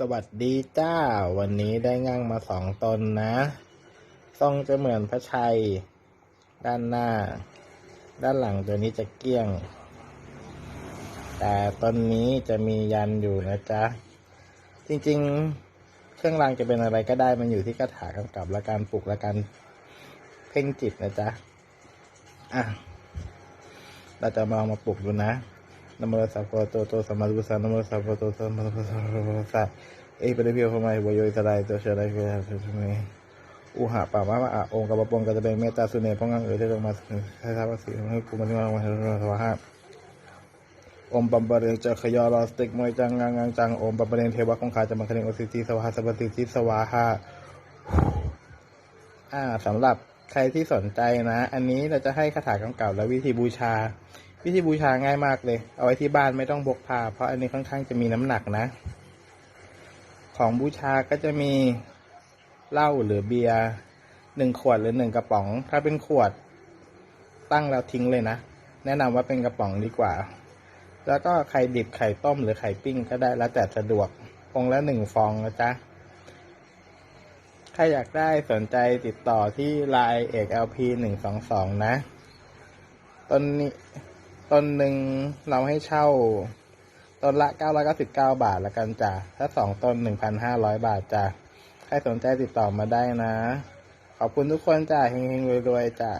สวัสดีจ้า วันนี้ได้งั่งมาสองตนนะทรงจะเหมือนพระชัย ด้านหน้า ด้านหลังตัวนี้จะเกี้ยง แต่ตนนี้จะมียันอยู่นะจ๊ะ จริงๆ เครื่องรางจะเป็นอะไรก็ได้มันอยู่ที่คาถากำกับและการปลุกและการเพ่งจิตนะจ๊ะ อะ เราจะมาลองมาปลุกดูนะ นโมตัสสะภะคะวะโตโตสัมมาสัมพุทธัสสะนโมตัสสะภะคะวะโตสัมมาสัมพุทธัสสะนโมตัสสะเอปะเดเพียวพมายโวโยอิสระตัวเชลัยเวหะสุทเมอุหะปะมะมะอะองค์กับปงกับจะเป็นเมตตาสุเนพงังเอ๋ยได้ลงมาให้ท้าวสีให้กูมาที่มาให้เราสวะหะอมปัมปะเรจะขยอรอสติกมวยจังงังงังจังอมปัมปะเรเทวะคงคาจะมังคเนโอสิติสวะหะสัพพติทิสวะหะอ่าสำหรับใครที่สนใจนะ อันนี้เราจะให้คาถากำกับและวิธีบูชา วิธีบูชาง่ายมากเลย เอาไว้ที่บ้านไม่ต้องพกพา เพราะอันนี้ค่อนข้างจะมีน้ำหนักนะ ของบูชาก็จะมีเหล้าหรือเบียร์หนึ่งขวดหรือหนึ่งกระป๋อง ถ้าเป็นขวดตั้งแล้วทิ้งเลยนะ แนะนำว่าเป็นกระป๋องดีกว่า แล้วก็ไข่ดิบไข่ต้มหรือไข่ปิ้งก็ได้แล้วแต่สะดวกองละหนึ่งฟองนะจ๊ะใครอยากได้สนใจติดต่อที่ Line เอก LP หนึ่งสองสองนะ ต้นนี้ ต้นหนึ่งเราให้เช่า ต้นละเก้าร้อยเก้าสิบเก้าบาทละกันจ้ะถ้าสองต้นหนึ่งพันห้าร้อยบาทจ้ะใครสนใจติดต่อมาได้นะ ขอบคุณทุกคนจ้ะเฮงๆรวยๆจ้ะ